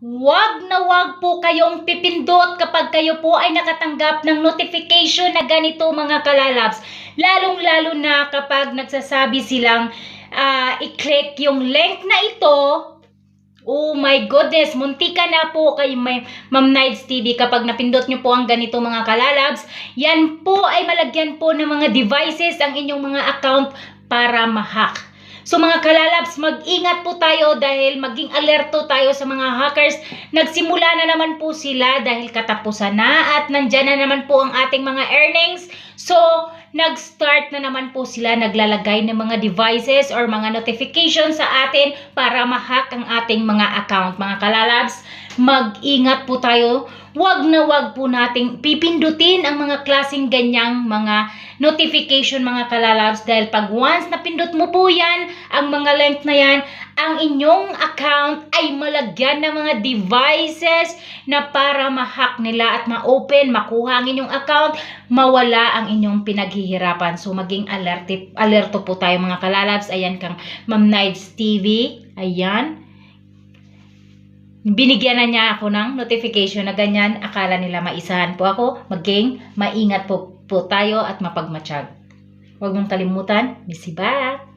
Wag na wag po kayong pipindot kapag kayo po ay nakatanggap ng notification na ganito mga kalalabs. Lalong-lalo na kapag nagsasabi silang ah, i-click yung link na ito. Oh my goodness, muntika na po kay Ma'am Nights TV kapag napindot nyo po ang ganito mga kalalabs. Yan po ay malagyan po ng mga devices ang inyong mga account para ma-hack. So mga kalalabs, mag-ingat po tayo dahil maging alerto tayo sa mga hackers. Nagsimula na naman po sila dahil katapusan na at nandyan na naman po ang ating mga earnings. So, nag-start na naman po sila naglalagay ng mga devices or mga notifications sa atin para ma-hack ang ating mga account. Mga kalalabs, mag-ingat po tayo. Huwag na huwag po nating pipindutin ang mga klaseng ganyang mga notification mga kalalabs dahil pag once napindot mo po yan, ang mga link na yan, ang inyong account ay malagyan ng mga devices na para ma-hack nila at ma-open, makuha ang inyong account, mawala ang inyong pinaghihirapan. So maging alerte, alerto po tayo mga kalalabs. Ayan kang Ma'am Nights TV. Ayan binigyan na niya ako ng notification na ganyan, akala nila maisahan po ako, maging maingat po, po tayo at mapagmatsyag. Huwag mong kalimutan, Missy back!